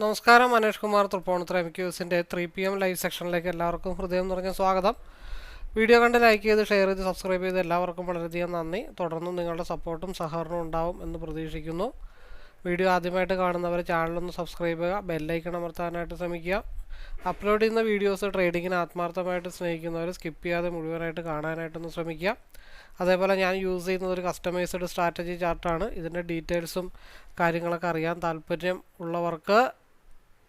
നമസ്കാരം മനേഷ് കുമാർ തൃപ്പൂണിത്തുറ എം ക്യൂസിന്റെ three P M live സെക്ഷനിലേക്ക് എല്ലാവർക്കും ഹൃദയം നിറഞ്ഞ സ്വാഗതം. വീഡിയോ കണ്ട് ലൈക്ക് ചെയ്ത് ഷെയർ ചെയ്ത് സബ്സ്ക്രൈബ് ചെയ്ത് എല്ലാവർക്കും വളരെയധികം നന്ദി. തുടർന്നും നിങ്ങളുടെ സപ്പോർട്ടും സഹകരണവും ഉണ്ടാവും എന്ന് പ്രതീക്ഷിക്കുന്നു. വീഡിയോ ആദ്യമായിട്ട് കാണുന്നവർ ചാനലൊന്ന് സബ്സ്ക്രൈബ് ചെയ്യുക ബെല്ലൈക്കൺ അമർത്താനായിട്ട് ശ്രമിക്കുക. അപ്ലോഡ് ചെയ്യുന്ന വീഡിയോസ് ട്രേഡിങ്ങിന് ആത്മാർത്ഥമായിട്ട് സ്നേഹിക്കുന്നവർ സ്കിപ്പ് ചെയ്യാതെ മുഴുവനായിട്ട് കാണാനായിട്ടൊന്ന് ശ്രമിക്കുക. അതേപോലെ ഞാൻ യൂസ് ചെയ്യുന്നത് ഒരു കസ്റ്റമൈസ്ഡ് സ്ട്രാറ്റജി ചാർട്ടാണ് ഇതിന്റെ ഡീറ്റെയിൽസും കാര്യങ്ങളൊക്കെ അറിയാൻ താല്പര്യം ഉള്ളവർക്ക്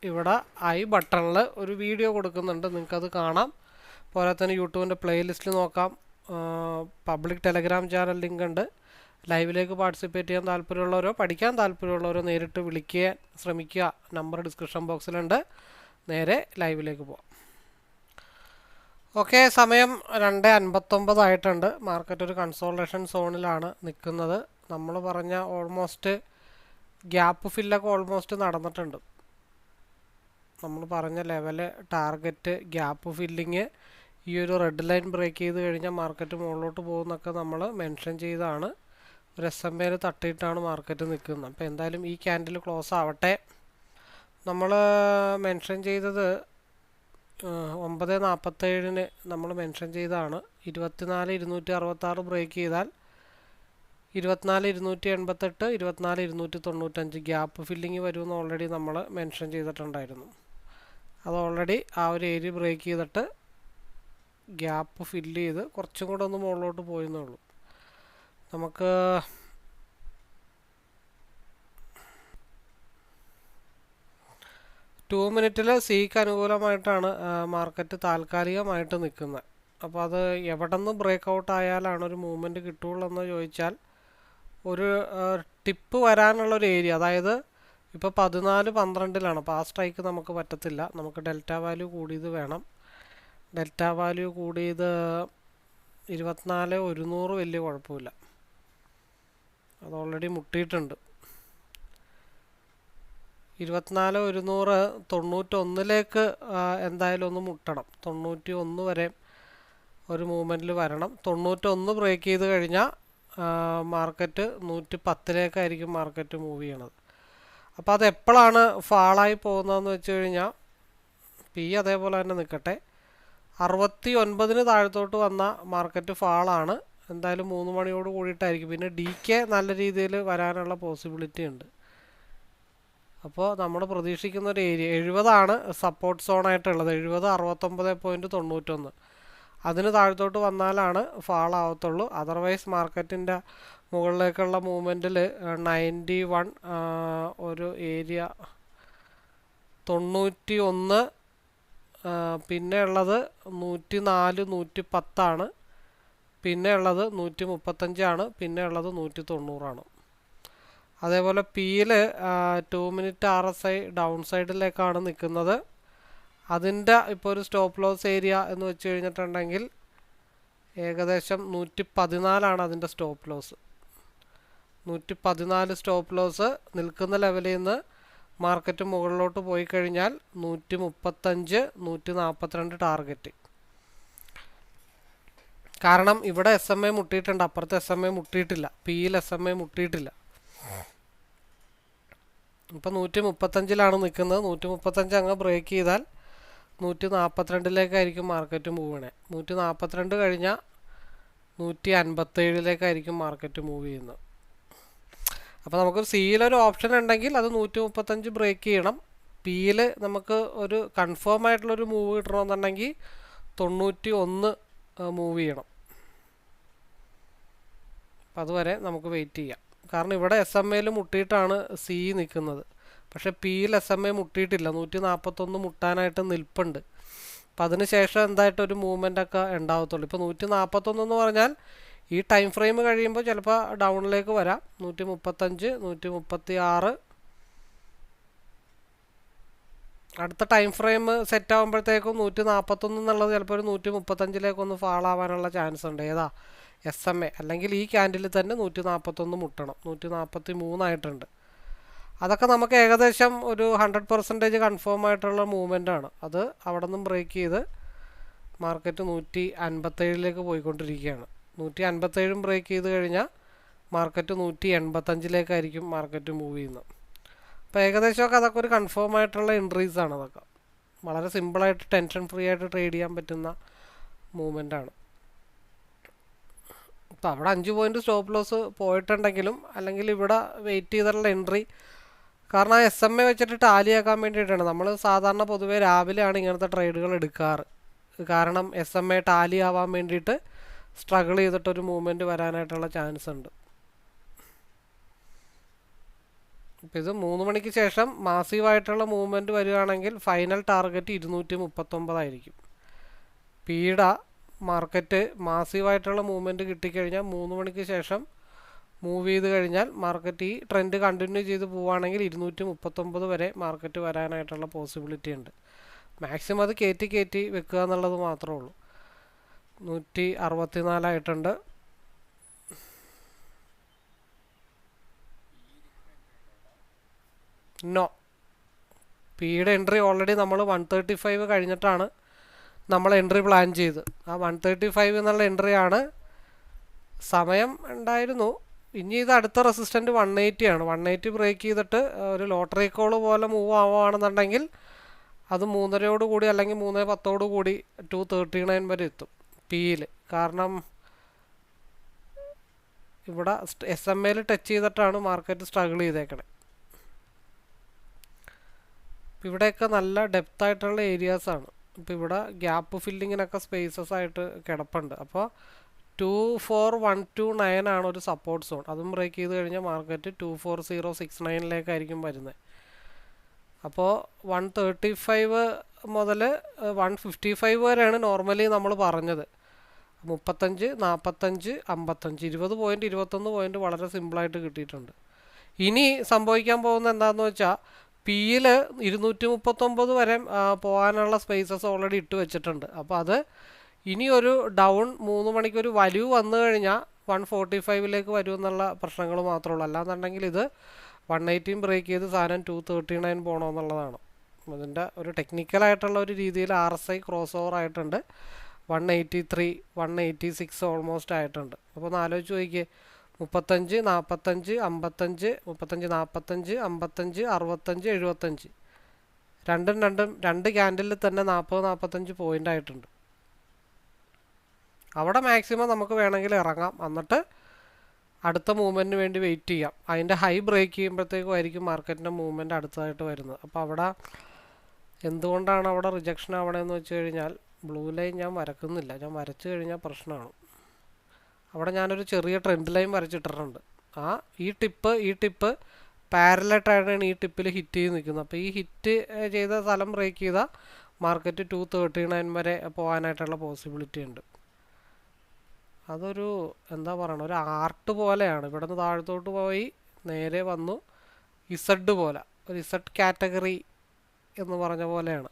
ഇവിടെ ഐ ബട്ടണിൽ ഒരു വീഡിയോ കൊടുക്കുന്നുണ്ട്. നിങ്ങൾക്കത് കാണാം. പോലെ തന്നെ യൂട്യൂബിന്റെ പ്ലേലിസ്റ്റിൽ നോക്കാം. പബ്ലിക് ടെലഗ്രാം ചാനൽ ലിങ്ക് ഉണ്ട് ലൈവിലേക്ക് പാർട്ടിസിപ്പേറ്റ് ചെയ്യാൻ താല്പര്യമുള്ളവരോ പഠിക്കാൻ താല്പര്യമുള്ളവരോ നേരിട്ട് വിളിക്കാൻ ശ്രമിക്കുക. നമ്പർ ഡിസ്ക്രിപ്ഷൻ ബോക്സിലുണ്ട് നേരെ ലൈവിലേക്ക് പോവാം. ഓക്കെ സമയം രണ്ട് അൻപത്തൊമ്പതായിട്ടുണ്ട് മാർക്കറ്റ് ഒരു കൺസോൾട്ടേഷൻ സോണിലാണ് നിൽക്കുന്നത് നമ്മൾ പറഞ്ഞ ഓൾമോസ്റ്റ് ഗ്യാപ്പ് ഫില്ലൊക്കെ ഓൾമോസ്റ്റ് നടന്നിട്ടുണ്ട്. നമ്മൾ പറഞ്ഞ ലെവൽ ടാർഗറ്റ് ഗ്യാപ്പ് ഫില്ലിങ് ഈ ഒരു റെഡ് ലൈൻ ബ്രേക്ക് ചെയ്ത് കഴിഞ്ഞാൽ മാർക്കറ്റ് മുകളിലോട്ട് പോകുന്നൊക്കെ നമ്മൾ മെൻഷൻ ചെയ്താണ്. ഒരു എസ് എം എയിൽ തട്ടിയിട്ടാണ് മാർക്കറ്റ് നിൽക്കുന്നത് അപ്പോൾ എന്തായാലും ഈ ക്യാൻഡിൽ ക്ലോസ് ആവട്ടെ. നമ്മൾ മെൻഷൻ ചെയ്തത് ഒമ്പത് നാൽപ്പത്തേഴിന് നമ്മൾ മെൻഷൻ ചെയ്തതാണ് ഇരുപത്തിനാല് ഇരുന്നൂറ്റി അറുപത്താറ് ബ്രേക്ക് ചെയ്താൽ ഇരുപത്തിനാല് ഇരുന്നൂറ്റി എൺപത്തെട്ട് ഇരുപത്തിനാല് ഇരുന്നൂറ്റി തൊണ്ണൂറ്റഞ്ച് ഗ്യാപ്പ് ഫില്ലിങ് വരുമെന്ന് ഓൾറെഡി നമ്മൾ മെൻഷൻ ചെയ്തിട്ടുണ്ടായിരുന്നു. അത് ഓൾറെഡി ആ ഒരു ഏരിയ ബ്രേക്ക് ചെയ്തിട്ട് ഗ്യാപ്പ് ഫില്ല് ചെയ്ത് കുറച്ചും കൂടെ ഒന്ന് മുകളിലോട്ട് പോയെന്നേ ഉള്ളൂ. നമുക്ക് ടു മിനിറ്റിൽ സിക്ക് അനുകൂലമായിട്ടാണ് മാർക്കറ്റ് താൽക്കാലികമായിട്ട് നിൽക്കുന്നത്. അപ്പോൾ അത് എവിടെ നിന്ന് ബ്രേക്ക് ഔട്ട് ആയാലാണ് ഒരു മൂവ്മെന്റ് കിട്ടുള്ളൂ എന്ന് ചോദിച്ചാൽ ഒരു ടിപ്പ് വരാനുള്ളൊരു ഏരിയ അതായത് ഇപ്പോൾ പതിനാല് പന്ത്രണ്ടിലാണ്. അപ്പോൾ ആ സ്ട്രൈക്ക് നമുക്ക് പറ്റത്തില്ല. നമുക്ക് ഡെൽറ്റ വാല്യൂ കൂടിയത് വേണം. ഡെൽറ്റ വാല്യൂ കൂടിയത് ഇരുപത്തിനാല് ഒരുന്നൂറ് വലിയ കുഴപ്പമില്ല. അത് ഓൾറെഡി മുട്ടിയിട്ടുണ്ട്. ഇരുപത്തിനാല് ഒരുന്നൂറ് തൊണ്ണൂറ്റൊന്നിലേക്ക് എന്തായാലും ഒന്ന് മുട്ടണം. തൊണ്ണൂറ്റി ഒന്ന് വരെ ഒരു മൂവ്മെന്റിൽ വരണം. തൊണ്ണൂറ്റൊന്ന് ബ്രേക്ക് ചെയ്ത് കഴിഞ്ഞാൽ മാർക്കറ്റ് നൂറ്റി പത്തിലേക്കായിരിക്കും മാർക്കറ്റ് മൂവ് ചെയ്യണത്. അപ്പോൾ അത് എപ്പോഴാണ് ഫാളായി പോകുന്നതെന്ന് വെച്ച് കഴിഞ്ഞാൽ പി അതേപോലെ തന്നെ നിൽക്കട്ടെ അറുപത്തി ഒൻപതിന് താഴത്തോട്ട് വന്ന മാർക്കറ്റ് ഫാളാണ്. എന്തായാലും മൂന്ന് മണിയോട് കൂടിയിട്ടായിരിക്കും. പിന്നെ ഡി കെ നല്ല രീതിയിൽ വരാനുള്ള പോസിബിലിറ്റി ഉണ്ട്. അപ്പോൾ നമ്മൾ പ്രതീക്ഷിക്കുന്ന ഒരു ഏരിയ എഴുപതാണ് സപ്പോർട്ട് സോണായിട്ടുള്ളത് എഴുപത് അറുപത്തൊമ്പത് പോയിന്റ് തൊണ്ണൂറ്റൊന്ന്. അതിന് താഴത്തോട്ട് വന്നാലാണ് ഫാൾ ആവത്തുള്ളൂ അതർവൈസ് മാർക്കറ്റിന്റെ മുകളിലേക്കുള്ള മൂവ്മെന്റിൽ നയന്റി വൺ ഒരു ഏരിയ തൊണ്ണൂറ്റി ഒന്ന് പിന്നെ ഉള്ളത് നൂറ്റി നാല് നൂറ്റി പത്താണ് പിന്നെ ഉള്ളത് നൂറ്റി മുപ്പത്തഞ്ചാണ് പിന്നെ ഉള്ളത് നൂറ്റി തൊണ്ണൂറാണ് അതേപോലെ പിയിൽ two minute R S I down സൈഡിലേക്കാണ് നിൽക്കുന്നത് അതിന്റെ ഇപ്പോൾ ഒരു സ്റ്റോപ്പ് ലോസ് ഏരിയ എന്ന് വെച്ച് കഴിഞ്ഞിട്ടുണ്ടെങ്കിൽ ഏകദേശം നൂറ്റി പതിനാലാണ് അതിന്റെ സ്റ്റോപ്പ് ലോസ് നൂറ്റി പതിനാല് സ്റ്റോപ്പ് ലോസ് നിൽക്കുന്ന ലെവലിൽ നിന്ന് മാർക്കറ്റ് മുകളിലോട്ട് പോയി കഴിഞ്ഞാൽ നൂറ്റി മുപ്പത്തഞ്ച് നൂറ്റി നാൽപ്പത്തിരണ്ട് ടാർഗറ്റ് കാരണം ഇവിടെ എസ് എം എ മുട്ടിയിട്ടുണ്ട്. അപ്പുറത്ത് എസ് എം എ മുട്ടിയിട്ടില്ല. പിയിൽ എസ് എം എ മുട്ടിയിട്ടില്ല. ഇപ്പം നൂറ്റി മുപ്പത്തഞ്ചിലാണ് നിൽക്കുന്നത്. നൂറ്റി മുപ്പത്തഞ്ച് അങ്ങ് ബ്രേക്ക് ചെയ്താൽ നൂറ്റി നാൽപ്പത്തിരണ്ടിലേക്കായിരിക്കും മാർക്കറ്റ് മൂവ് ചെയ്യണേ. നൂറ്റി നാൽപ്പത്തിരണ്ട് കഴിഞ്ഞാൽ നൂറ്റി അൻപത്തേഴിലേക്കായിരിക്കും മാർക്കറ്റ് മൂവ് ചെയ്യുന്നത് അപ്പോൾ നമുക്ക് സിയിലൊരു ഓപ്ഷൻ ഉണ്ടെങ്കിൽ അത് നൂറ്റി മുപ്പത്തഞ്ച് ബ്രേക്ക് ചെയ്യണം. പിയിൽ നമുക്ക് ഒരു കൺഫേം ആയിട്ടുള്ളൊരു മൂവ് കിട്ടണമെന്നുണ്ടെങ്കിൽ തൊണ്ണൂറ്റി ഒന്ന് മൂവ് ചെയ്യണം. അപ്പം അതുവരെ നമുക്ക് വെയിറ്റ് ചെയ്യാം. കാരണം ഇവിടെ എസ് എം എയിൽ മുട്ടിയിട്ടാണ് സി നിൽക്കുന്നത് പക്ഷേ പിയിൽ എസ് എം എ മുട്ടിയിട്ടില്ല. നൂറ്റി നാൽപ്പത്തൊന്ന് മുട്ടാനായിട്ട് നിൽപ്പുണ്ട്. അപ്പം അതിന് ശേഷം എന്തായിട്ടൊരു മൂവ്മെന്റ് ഒക്കെ ഉണ്ടാവത്തുള്ളൂ. ഇപ്പോൾ നൂറ്റി നാൽപ്പത്തൊന്ന് എന്ന് പറഞ്ഞാൽ ഈ ടൈം ഫ്രെയിം കഴിയുമ്പോൾ ചിലപ്പോൾ ഡൗണിലേക്ക് വരാം. നൂറ്റി മുപ്പത്തഞ്ച് നൂറ്റി മുപ്പത്തി ആറ് അടുത്ത ടൈം ഫ്രെയിം സെറ്റ് ആകുമ്പോഴത്തേക്കും നൂറ്റി നാൽപ്പത്തൊന്ന് എന്നുള്ളത് ചിലപ്പോൾ ഒരു നൂറ്റി മുപ്പത്തഞ്ചിലേക്കൊന്ന് ഫാൾ ആവാനുള്ള ചാൻസ് ഉണ്ട്. ഏതാ? എസ് എം എ അല്ലെങ്കിൽ ഈ ക്യാൻഡിൽ തന്നെ നൂറ്റി നാൽപ്പത്തൊന്ന് മുട്ടണം. നൂറ്റി നാൽപ്പത്തി മൂന്നായിട്ടുണ്ട് അതൊക്കെ നമുക്ക് ഏകദേശം ഒരു ഹൺഡ്രഡ് പെർസെന്റേജ് കൺഫേം ആയിട്ടുള്ള മൂവ്മെന്റ് ആണ്. അത് അവിടെ നിന്നും ബ്രേക്ക് ചെയ്ത് മാർക്കറ്റ് നൂറ്റി അൻപത്തേഴിലേക്ക് പോയിക്കൊണ്ടിരിക്കുകയാണ്. നൂറ്റി അൻപത്തേഴും ബ്രേക്ക് ചെയ്ത് കഴിഞ്ഞാൽ മാർക്കറ്റ് നൂറ്റി എൺപത്തഞ്ചിലേക്കായിരിക്കും മാർക്കറ്റ് മൂവ് ചെയ്യുന്നത്. അപ്പോൾ ഏകദേശമൊക്കെ അതൊക്കെ ഒരു കൺഫേം ആയിട്ടുള്ള എൻട്രീസ് ആണ് അതൊക്കെ. വളരെ സിമ്പിളായിട്ട് ടെൻഷൻ ഫ്രീ ആയിട്ട് ട്രേഡ് ചെയ്യാൻ പറ്റുന്ന മൂവ്മെന്റ് ആണ്. അപ്പോൾ അവിടെ അഞ്ച് പോയിന്റ് സ്റ്റോപ്പ് ലോസ് പോയിട്ടുണ്ടെങ്കിലും അല്ലെങ്കിൽ ഇവിടെ വെയിറ്റ് ചെയ്തിട്ടുള്ള എൻട്രി കാരണം ആ എസ് എം എ വെച്ചിട്ട് ടാലിയാക്കാൻ വേണ്ടിയിട്ടാണ്. നമ്മൾ സാധാരണ പൊതുവേ രാവിലെയാണ് ഇങ്ങനത്തെ ട്രേഡുകൾ എടുക്കാറ്. കാരണം എസ് എം എ ടാലി ആവാൻ വേണ്ടിയിട്ട് സ്ട്രഗിൾ ചെയ്തിട്ടൊരു മൂവ്മെന്റ് വരാനായിട്ടുള്ള ചാൻസ് ഉണ്ട്. ഇപ്പം ഇത് മൂന്ന് മണിക്ക് ശേഷം മാസീവായിട്ടുള്ള മൂവ്മെന്റ് വരികയാണെങ്കിൽ ഫൈനൽ ടാർഗറ്റ് ഇരുന്നൂറ്റി മുപ്പത്തൊമ്പതായിരിക്കും പീഡ മാർക്കറ്റ് മാസീവായിട്ടുള്ള മൂവ്മെന്റ് കിട്ടിക്കഴിഞ്ഞാൽ മൂന്ന് മണിക്ക് ശേഷം മൂവ് ചെയ്ത് കഴിഞ്ഞാൽ മാർക്കറ്റ് ഈ ട്രെൻഡ് കണ്ടിന്യൂ ചെയ്ത് പോവുകയാണെങ്കിൽ ഇരുന്നൂറ്റി മുപ്പത്തൊമ്പത് വരെ മാർക്കറ്റ് വരാനായിട്ടുള്ള പോസിബിലിറ്റി ഉണ്ട്. മാക്സിമം അത് കയറ്റി കയറ്റി വെക്കുക എന്നുള്ളത് മാത്രമേ ഉള്ളൂ. നൂറ്റി അറുപത്തിനാലായിട്ടുണ്ട് നോ പിയുടെ എൻട്രി ഓൾറെഡി നമ്മൾ വൺ തേർട്ടി ഫൈവ് കഴിഞ്ഞിട്ടാണ് നമ്മൾ എൻട്രി പ്ലാൻ ചെയ്ത്. ആ വൺ തേർട്ടി ഫൈവ് എന്നുള്ള എൻട്രിയാണ് സമയം ഉണ്ടായിരുന്നു. ഇനി ഇത് അടുത്ത റെസിസ്റ്റന്റ് വൺ എയ്റ്റി ആണ്. വൺ എയ്റ്റി ബ്രേക്ക് ചെയ്തിട്ട് ഒരു ലോട്ടറി കോൾ പോലെ മൂവ് ആവുകയാണെന്നുണ്ടെങ്കിൽ അത് മൂന്നരയോട് കൂടി അല്ലെങ്കിൽ മൂന്ന് പത്തോട് കൂടി ടു തേർട്ടി നയൻ വരെ എത്തും പിയിൽ കാരണം ഇവിടെ എസ് എം എയിൽ ടച്ച് ചെയ്തിട്ടാണ് മാർക്കറ്റ് സ്ട്രഗിൾ ചെയ്തേക്കണേ. ഇവിടെയൊക്കെ നല്ല ഡെപ്ത് ആയിട്ടുള്ള ഏരിയാസാണ് ആണ്. ഇപ്പോൾ ഇവിടെ ഗ്യാപ്പ് ഫില്ലിങ്ങിനൊക്കെ സ്പേസസ് ആയിട്ട് കിടപ്പുണ്ട്. അപ്പോൾ two four one two nine ആണ് ഒരു സപ്പോർട്ട് സോൺ അതും ബ്രേക്ക് ചെയ്ത് കഴിഞ്ഞാൽ market two four zero six നയനിലേക്കായിരിക്കും വരുന്നത്. അപ്പോൾ വൺ തേർട്ടി ഫൈവ് മുതൽ വൺ ഫിഫ്റ്റി ഫൈവ് വരെയാണ് നോർമലി നമ്മൾ പറഞ്ഞത്. മുപ്പത്തഞ്ച് നാൽപ്പത്തഞ്ച് അമ്പത്തഞ്ച് ഇരുപത് പോയിന്റ് ഇരുപത്തൊന്ന് പോയിന്റ് വളരെ സിമ്പിളായിട്ട് കിട്ടിയിട്ടുണ്ട്. ഇനി സംഭവിക്കാൻ പോകുന്ന എന്താണെന്ന് വെച്ചാൽ പിയിൽ ഇരുന്നൂറ്റി മുപ്പത്തൊമ്പത് വരെ പോകാനുള്ള സ്പേസസ് ഓൾറെഡി ഇട്ട് വെച്ചിട്ടുണ്ട്. അപ്പോൾ അത് ഇനി ഒരു ഡൗൺ മൂന്ന് മണിക്ക് ഒരു വലിവ് വന്നു കഴിഞ്ഞാൽ വൺ ഫോർട്ടി ഫൈവിലേക്ക് വരുമെന്നുള്ള പ്രശ്നങ്ങൾ മാത്രമേ ഉള്ളൂ അല്ലാന്നുണ്ടെങ്കിൽ ഇത് വൺ എയ്റ്റീൻ ബ്രേക്ക് ചെയ്ത് സാധനം ടു തേർട്ടി നയൻ പോകണമെന്നുള്ളതാണ് അതിന്റെ ഒരു ടെക്നിക്കലായിട്ടുള്ള ഒരു രീതിയിൽ R S I cross over ആയിട്ടുണ്ട്. One eighty three one eighty six almost ആയിട്ടുണ്ട്. അപ്പോൾ ഒന്ന് ആലോചിച്ച് നോക്കിയേ. മുപ്പത്തഞ്ച് നാൽപ്പത്തഞ്ച് അമ്പത്തഞ്ച് മുപ്പത്തഞ്ച് നാൽപ്പത്തഞ്ച് അമ്പത്തഞ്ച് അറുപത്തഞ്ച് എഴുപത്തഞ്ച്. രണ്ടും രണ്ടും രണ്ട് ക്യാൻഡിലിൽ തന്നെ നാൽപ്പത് നാൽപ്പത്തഞ്ച് പോയിന്റ് ആയിട്ടുണ്ട്. അവിടെ മാക്സിമം നമുക്ക് വേണമെങ്കിൽ ഇറങ്ങാം. എന്നിട്ട് അടുത്ത മൂവ്മെന്റിന് വേണ്ടി വെയിറ്റ് ചെയ്യാം. അതിന്റെ ഹൈ ബ്രേക്ക് ചെയ്യുമ്പോഴത്തേക്കും ആയിരിക്കും മാർക്കറ്റിന്റെ മൂവ്മെന്റ് അടുത്തതായിട്ട് വരുന്നത്. അപ്പോൾ അവിടെ എന്തുകൊണ്ടാണ് അവിടെ റിജക്ഷൻ ആവണമെന്ന് വെച്ച് കഴിഞ്ഞാൽ ബ്ലൂ ലൈൻ ഞാൻ വരക്കുന്നില്ല. ഞാൻ വരച്ചു കഴിഞ്ഞാൽ പ്രശ്നമാണ്. അവിടെ ഞാനൊരു ചെറിയ ട്രെൻഡ് ലൈൻ വരച്ചിട്ടിട്ടുണ്ട്. ആ ഈ ടിപ്പ് ഈ ടിപ്പ് പാരലായിട്ടാണ് ഈ ടിപ്പിൽ ഹിറ്റ് ചെയ്ത് നിൽക്കുന്നത്. അപ്പോൾ ഈ ഹിറ്റ് ചെയ്ത സ്ഥലം ബ്രേക്ക് ചെയ്താൽ മാർക്കറ്റ് ടു തേർട്ടി നയൻ വരെ പോകാനായിട്ടുള്ള പോസിബിലിറ്റി ഉണ്ട്. അതൊരു എന്താ പറയണ ഒരു ആർട്ട് പോലെയാണ്. ഇവിടെ നിന്ന് താഴത്തോട്ട് പോയി നേരെ വന്നു ഇസഡ് പോലെ ഒരു ഇസഡ് കാറ്റഗറി എന്ന് പറഞ്ഞ പോലെയാണ്.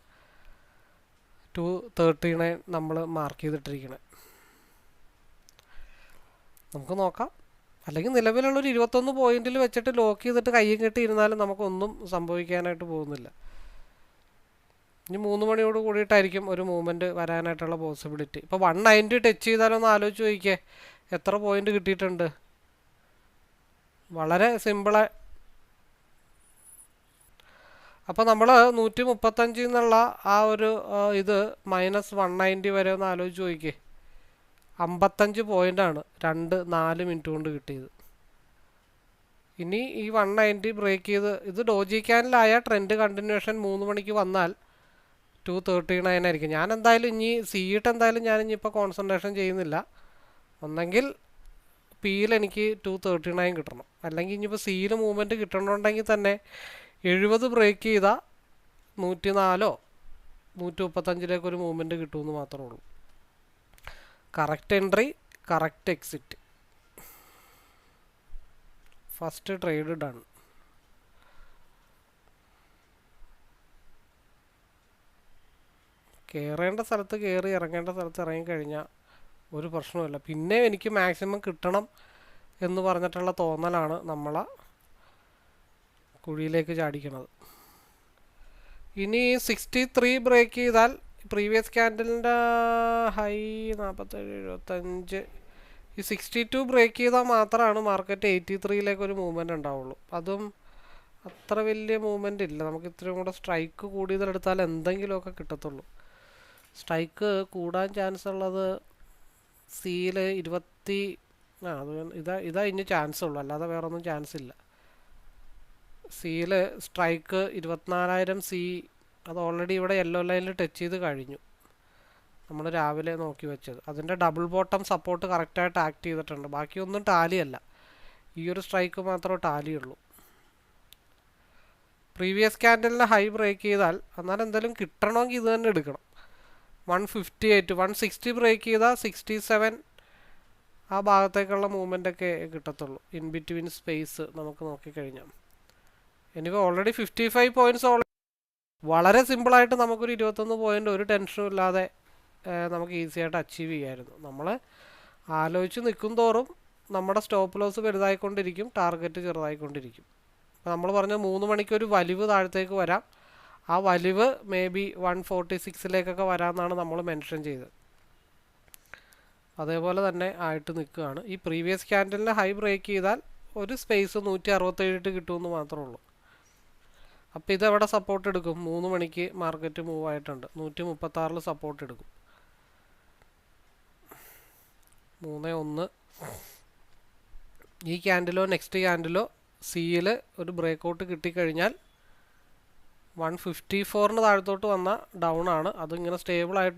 ടു തേർട്ടി നയൻ നമ്മൾ മാർക്ക് ചെയ്തിട്ടിരിക്കുന്നത് നമുക്ക് നോക്കാം. അല്ലെങ്കിൽ നിലവിലുള്ളൊരു ഇരുപത്തൊന്ന് പോയിന്റിൽ വെച്ചിട്ട് ലോക്ക് ചെയ്തിട്ട് കയ്യും കെട്ടി ഇരുന്നാലും നമുക്കൊന്നും സംഭവിക്കാനായിട്ട് പോകുന്നില്ല. ഇനി മൂന്ന് മണിയോട് കൂടിയിട്ടായിരിക്കും ഒരു മൂവ്മെന്റ് വരാനായിട്ടുള്ള പോസിബിലിറ്റി ഇപ്പോൾ വൺ നയന്റി ടച്ച് ചെയ്താലൊന്ന് ആലോചിച്ച് ചോദിക്കേ എത്ര പോയിന്റ് കിട്ടിയിട്ടുണ്ട്? വളരെ സിമ്പിളായി അപ്പോൾ നമ്മൾ നൂറ്റി മുപ്പത്തഞ്ചിൽ നിന്നുള്ള ആ ഒരു ഇത് മൈനസ് വൺ നയന്റി വരെ ഒന്ന് ആലോചിച്ച് ചോദിക്കേ അമ്പത്തഞ്ച് പോയിന്റാണ് രണ്ട് നാല് മിനിറ്റ് കൊണ്ട് കിട്ടിയത്. ഇനി ഈ വൺ നയന്റി ബ്രേക്ക് ചെയ്ത് ഇത് ഡോജി ക്യാനിലായ ട്രെൻഡ് കണ്ടിന്യൂഷൻ മൂന്ന് മണിക്ക് വന്നാൽ ടു തേർട്ടി നയൻ ആയിരിക്കും. ഞാൻ എന്തായാലും ഇനി സിയിട്ട് എന്തായാലും ഞാൻ ഇനി ഇനിയിപ്പോൾ കോൺസെൻട്രേഷൻ ചെയ്യുന്നില്ല. ഒന്നെങ്കിൽ പിയിൽ എനിക്ക് ടു തേർട്ടി നയൻ കിട്ടണം. അല്ലെങ്കിൽ ഇനിയിപ്പോൾ സിയിൽ മൂവ്മെന്റ് കിട്ടണമെന്നുണ്ടെങ്കിൽ തന്നെ എഴുപത് ബ്രേക്ക് ചെയ്താൽ നൂറ്റി നാലോ നൂറ്റി മുപ്പത്തഞ്ചിലേക്ക് ഒരു മൂവ്മെന്റ് കിട്ടുമെന്ന് മാത്രമേ ഉള്ളൂ. Correct entry correct exit first trade done കയറേണ്ട സ്ഥലത്ത് കയറി ഇറങ്ങേണ്ട സ്ഥലത്ത് ഇറങ്ങിക്കഴിഞ്ഞാൽ ഒരു പ്രശ്നവുമില്ല. പിന്നെ എനിക്ക് മാക്സിമം കിട്ടണം എന്ന് പറഞ്ഞിട്ടുള്ള തോന്നലാണ് നമ്മളെ കുഴിയിലേക്ക് ചാടിക്കണത്. ഇനി സിക്സ്റ്റി ത്രീ ബ്രേക്ക് ചെയ്താൽ പ്രീവിയസ് ക്യാൻഡലിന്റെ ഹൈ നാൽപ്പത്തേഴ് എഴുപത്തഞ്ച് ഈ സിക്സ്റ്റി ടു ബ്രേക്ക് ചെയ്താൽ മാത്രമാണ് മാർക്കറ്റ് എയ്റ്റി ത്രീയിലേക്ക് ഒരു മൂവ്മെന്റ് ഉണ്ടാവുള്ളൂ. അതും അത്ര വലിയ മൂവ്മെന്റ് ഇല്ല. നമുക്ക് ഇത്രയും കൂടെ സ്ട്രൈക്ക് കൂടിയതെടുത്താൽ എന്തെങ്കിലുമൊക്കെ കിട്ടത്തുള്ളൂ. സ്ട്രൈക്ക് കൂടാൻ ചാൻസ് ഉള്ളത് സിയിൽ ഇരുപത്തി ആ അത് ഇതാ ഇതാ ഇനി ചാൻസ് ഉള്ളൂ. അല്ലാതെ വേറെ ഒന്നും ചാൻസ് ഇല്ല. സിയിൽ സ്ട്രൈക്ക് ഇരുപത്തിനാലായിരം സി അത് ഓൾറെഡി ഇവിടെ യെല്ലോ ലൈനിൽ ടച്ച് ചെയ്ത് കഴിഞ്ഞു. നമ്മൾ രാവിലെ നോക്കി വെച്ചത്. അതിന്റെ ഡബിൾ ബോട്ടം സപ്പോർട്ട് കറക്റ്റായിട്ട് ആക്ട് ചെയ്തിട്ടുണ്ട്. ബാക്കിയൊന്നും ടാലിയല്ല ഈ ഒരു സ്ട്രൈക്ക് മാത്രമേ ടാലിയുള്ളൂ പ്രീവിയസ് ക്യാൻഡലിന് ഹൈ ബ്രേക്ക് ചെയ്താൽ എന്തെങ്കിലും കിട്ടണമെങ്കിൽ ഇത് തന്നെ എടുക്കണം. One fifty eight one sixty break ചെയ്താൽ സിക്സ്റ്റി സെവൻ ആ ഭാഗത്തേക്കുള്ള മൂവ്മെന്റൊക്കെ കിട്ടത്തുള്ളൂ. ഇൻ ബിറ്റ്വീൻ സ്പേസ് നമുക്ക് നോക്കിക്കഴിഞ്ഞാൽ എനിക്ക് ഓൾറെഡി ഫിഫ്റ്റി ഫൈവ് പോയിന്റ്സ് വളരെ സിമ്പിളായിട്ട് നമുക്കൊരു ഇരുപത്തൊന്ന് പോയിന്റ് ഒരു ടെൻഷനും ഇല്ലാതെ നമുക്ക് ഈസി ആയിട്ട് അച്ചീവ് ചെയ്യാമായിരുന്നു നമ്മൾ ആലോചിച്ച് നിൽക്കും തോറും നമ്മുടെ സ്റ്റോപ്പ് ലോസ് വലുതായിക്കൊണ്ടിരിക്കും ടാർഗറ്റ് ചെറുതായിക്കൊണ്ടിരിക്കും. അപ്പോൾ നമ്മൾ പറഞ്ഞ മൂന്ന് മണിക്ക് ഒരു വലിവ് താഴത്തേക്ക് വരാം. ആ വലിവ് മേ ബി വൺ ഫോർട്ടി സിക്സിലേക്കൊക്കെ വരാമെന്നാണ് നമ്മൾ മെൻഷൻ ചെയ്തത്. അതേപോലെ തന്നെ ആയിട്ട് നിൽക്കുകയാണ്. ഈ പ്രീവിയസ് ക്യാൻഡലിന് ഹൈ ബ്രേക്ക് ചെയ്താൽ ഒരു സ്പേസ് നൂറ്റി അറുപത്തേഴിട്ട് കിട്ടുമെന്ന് മാത്രമേ ഉള്ളൂ. അപ്പോൾ ഇതെവിടെ സപ്പോർട്ട് എടുക്കും? മൂന്ന് മണിക്ക് മാർക്കറ്റ് മൂവ് ആയിട്ടുണ്ട്. നൂറ്റി മുപ്പത്താറിൽ സപ്പോർട്ട് എടുക്കും. മൂന്ന് ഒന്ന്. ഈ ക്യാൻഡിലോ നെക്സ്റ്റ് ക്യാൻഡിലോ സിയിൽ ഒരു ബ്രേക്ക് ഔട്ട് കിട്ടിക്കഴിഞ്ഞാൽ വൺ ഫിഫ്റ്റി ഫോറിന് താഴത്തോട്ട് വന്ന ഡൗൺ ആണ്. അതിങ്ങനെ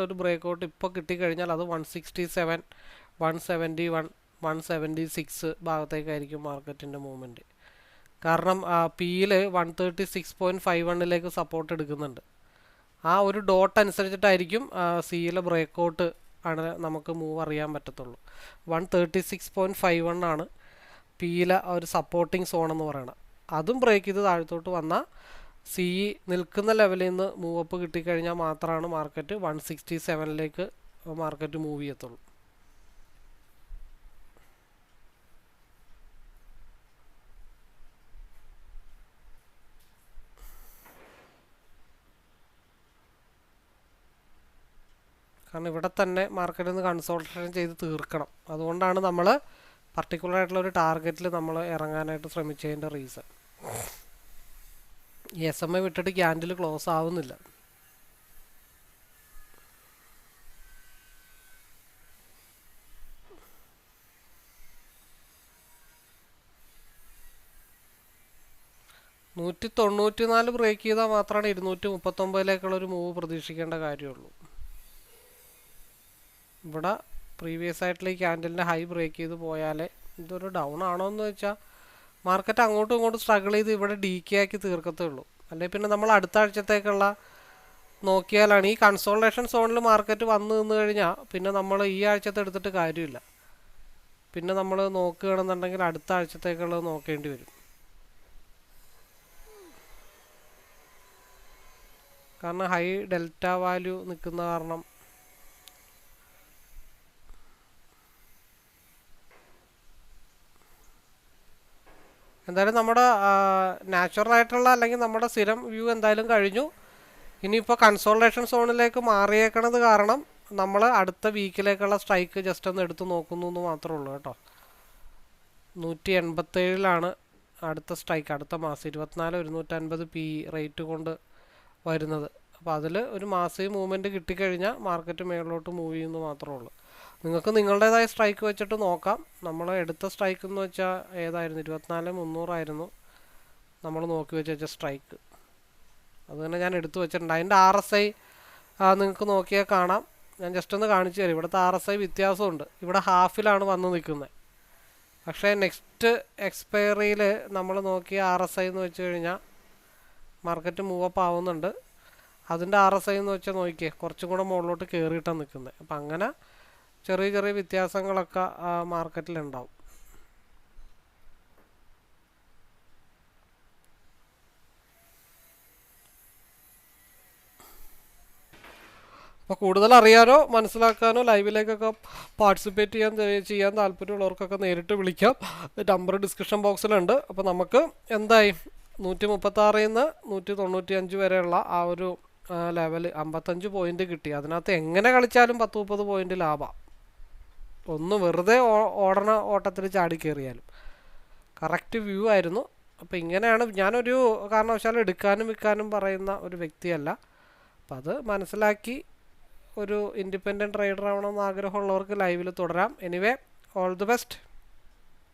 ഒരു ബ്രേക്ക് ഔട്ട് ഇപ്പോൾ കിട്ടിക്കഴിഞ്ഞാൽ അത് one sixty seven one seventy one one seventy six ഭാഗത്തേക്കായിരിക്കും മാർക്കറ്റിന്റെ മൂവ്മെന്റ് കാരണം പിയിൽ one thirty six point five വണ്ണിലേക്ക് സപ്പോർട്ട് എടുക്കുന്നുണ്ട്. ആ ഒരു ഡോട്ട് അനുസരിച്ചിട്ടായിരിക്കും സിയിലെ ബ്രേക്ക് ഔട്ട് ആണ് നമുക്ക് മൂവ് അറിയാൻ പറ്റത്തുള്ളൂ. One thirty six point five one ആണ് പിയിലെ ഒരു സപ്പോർട്ടിങ് സോൺ എന്ന് പറയുന്നത് അതും ബ്രേക്ക് ചെയ്ത് താഴത്തോട്ട് വന്നാൽ സി നിൽക്കുന്ന ലെവലിൽ നിന്ന് മൂവ് അപ്പ് കിട്ടിക്കഴിഞ്ഞാൽ മാത്രമാണ് മാർക്കറ്റ് വൺ സിക്സ്റ്റി സെവനിലേക്ക് മാർക്കറ്റ് മൂവ് ചെയ്യത്തുള്ളൂ. കാരണം ഇവിടെ തന്നെ മാർക്കറ്റിൽ നിന്ന് കൺസോൾട്ടേഷൻ ചെയ്ത് തീർക്കണം. അതുകൊണ്ടാണ് നമ്മൾ പർട്ടിക്കുലർ ആയിട്ടുള്ള ഒരു ടാർഗറ്റിൽ നമ്മൾ ഇറങ്ങാനായിട്ട് ശ്രമിച്ചതിന്റെ റീസൺ എസ് എം ഐ വിട്ടിട്ട് ക്യാൻഡിൽ ക്ലോസ് ആവുന്നില്ല. നൂറ്റി തൊണ്ണൂറ്റി നാല് ബ്രേക്ക് ചെയ്താൽ മാത്രമാണ് ഇരുന്നൂറ്റി മുപ്പത്തൊമ്പതിലേക്കുള്ള ഒരു മൂവ് പ്രതീക്ഷിക്കേണ്ട കാര്യമുള്ളൂ. ഇവിടെ പ്രീവിയസ് ആയിട്ടുള്ള ഈ ക്യാൻഡലിന്റെ ഹൈ ബ്രേക്ക് ചെയ്ത് പോയാലേ ഇതൊരു ഡൗൺ ആണോ എന്ന് വെച്ചാൽ മാർക്കറ്റ് അങ്ങോട്ടും ഇങ്ങോട്ടും സ്ട്രഗിൾ ചെയ്ത് ഇവിടെ ഡി കെ ആക്കി തീർക്കത്തേ ഉള്ളൂ. അല്ലെങ്കിൽ പിന്നെ നമ്മൾ അടുത്ത ആഴ്ചത്തേക്കുള്ള നോക്കിയാലാണ് ഈ കൺസോൾട്ടേഷൻ സോണിൽ മാർക്കറ്റ് വന്നു നിന്ന് കഴിഞ്ഞാൽ പിന്നെ നമ്മൾ ഈ ആഴ്ചത്തെ എടുത്തിട്ട് കാര്യമില്ല. പിന്നെ നമ്മൾ നോക്കുകയാണെന്നുണ്ടെങ്കിൽ അടുത്ത ആഴ്ചത്തേക്കുള്ളത് നോക്കേണ്ടി വരും. കാരണം ഹൈ ഡെൽറ്റ വാല്യൂ നിൽക്കുന്ന കാരണം എന്തായാലും നമ്മുടെ നാച്ചുറൽ ആയിട്ടുള്ള അല്ലെങ്കിൽ നമ്മുടെ സ്ഥിരം വ്യൂ എന്തായാലും കഴിഞ്ഞു. ഇനിയിപ്പോൾ കൺസോൾട്ടേഷൻ സോണിലേക്ക് മാറിയേക്കണത് കാരണം നമ്മൾ അടുത്ത വീക്കിലേക്കുള്ള സ്ട്രൈക്ക് ജസ്റ്റ് ഒന്ന് എടുത്തു നോക്കുന്നു എന്ന് മാത്രമേ ഉള്ളൂ കേട്ടോ. നൂറ്റി എൺപത്തേഴിലാണ് അടുത്ത സ്ട്രൈക്ക് അടുത്ത മാസം ഇരുപത്തിനാല് ഒരുന്നൂറ്റൻപത് പി റേറ്റ് കൊണ്ട് വരുന്നത്. അപ്പോൾ അതിൽ ഒരു മാസീവ് മൂവ്മെന്റ് കിട്ടിക്കഴിഞ്ഞാൽ മാർക്കറ്റ് മേളിലോട്ട് മൂവ് ചെയ്യുന്നു മാത്രമേ ഉള്ളൂ. നിങ്ങൾക്ക് നിങ്ങളുടേതായ സ്ട്രൈക്ക് വെച്ചിട്ട് നോക്കാം. നമ്മൾ എടുത്ത സ്ട്രൈക്ക് എന്ന് വെച്ചാൽ ഏതായിരുന്നു? ഇരുപത്തിനാല് മുന്നൂറായിരുന്നു നമ്മൾ നോക്കി വെച്ച് വെച്ച സ്ട്രൈക്ക് അത് തന്നെ ഞാൻ എടുത്തു വെച്ചിട്ടുണ്ട്. അതിന്റെ ആർ എസ് ഐ നിങ്ങൾക്ക് നോക്കിയാൽ കാണാം. ഞാൻ ജസ്റ്റ് ഒന്ന് കാണിച്ചു തരാം. ഇവിടുത്തെ ആർ എസ് ഐ വ്യത്യാസമുണ്ട്. ഇവിടെ ഹാഫിലാണ് വന്ന് നിൽക്കുന്നത്. പക്ഷേ നെക്സ്റ്റ് എക്സ്പയറിയിൽ നമ്മൾ നോക്കിയ ആർ എസ് ഐ എന്ന് വെച്ച് കഴിഞ്ഞാൽ മാർക്കറ്റ് മൂവ് അപ്പ് ആവുന്നുണ്ട്. അതിന്റെ ആർ എസ് ഐ എന്ന് വെച്ചാൽ നോക്കിയേ കുറച്ചും കൂടെ മുകളിലോട്ട് കയറിയിട്ടാണ് നിൽക്കുന്നത്. അപ്പം അങ്ങനെ ചെറിയ ചെറിയ വ്യത്യാസങ്ങളൊക്കെ മാർക്കറ്റിലുണ്ടാവും. അപ്പോൾ കൂടുതൽ അറിയാനോ മനസ്സിലാക്കാനോ ലൈവിലേക്കൊക്കെ പാർട്ടിസിപ്പേറ്റ് ചെയ്യാൻ ചെയ്യാൻ താല്പര്യമുള്ളവർക്കൊക്കെ നേരിട്ട് വിളിക്കാം. നമ്പർ ഡിസ്ക്രിപ്ഷൻ ബോക്സിലുണ്ട്. അപ്പോൾ നമുക്ക് എന്തായി? നൂറ്റി മുപ്പത്താറിൽ നിന്ന് നൂറ്റി തൊണ്ണൂറ്റി അഞ്ച് വരെയുള്ള ആ ഒരു ലെവൽ അമ്പത്തഞ്ച് പോയിന്റ് കിട്ടി. അതിനകത്ത് എങ്ങനെ കളിച്ചാലും പത്ത് മുപ്പത് പോയിന്റ് ലാഭം. ഒന്ന് വെറുതെ ഓടണ ഓട്ടത്തിൽ ചാടി കയറിയാലും കറക്റ്റ് വ്യൂ ആയിരുന്നു. അപ്പോൾ ഇങ്ങനെയാണ് ഞാനൊരു കാരണവശാലും എടുക്കാനും വിൽക്കാനും പറയുന്ന ഒരു വ്യക്തിയല്ല. അപ്പം അത് മനസ്സിലാക്കി ഒരു ഇൻഡിപെൻഡന്റ് റൈഡർ ആവണമെന്ന് ആഗ്രഹമുള്ളവർക്ക് ലൈവിൽ തുടരാം. Anyway all the best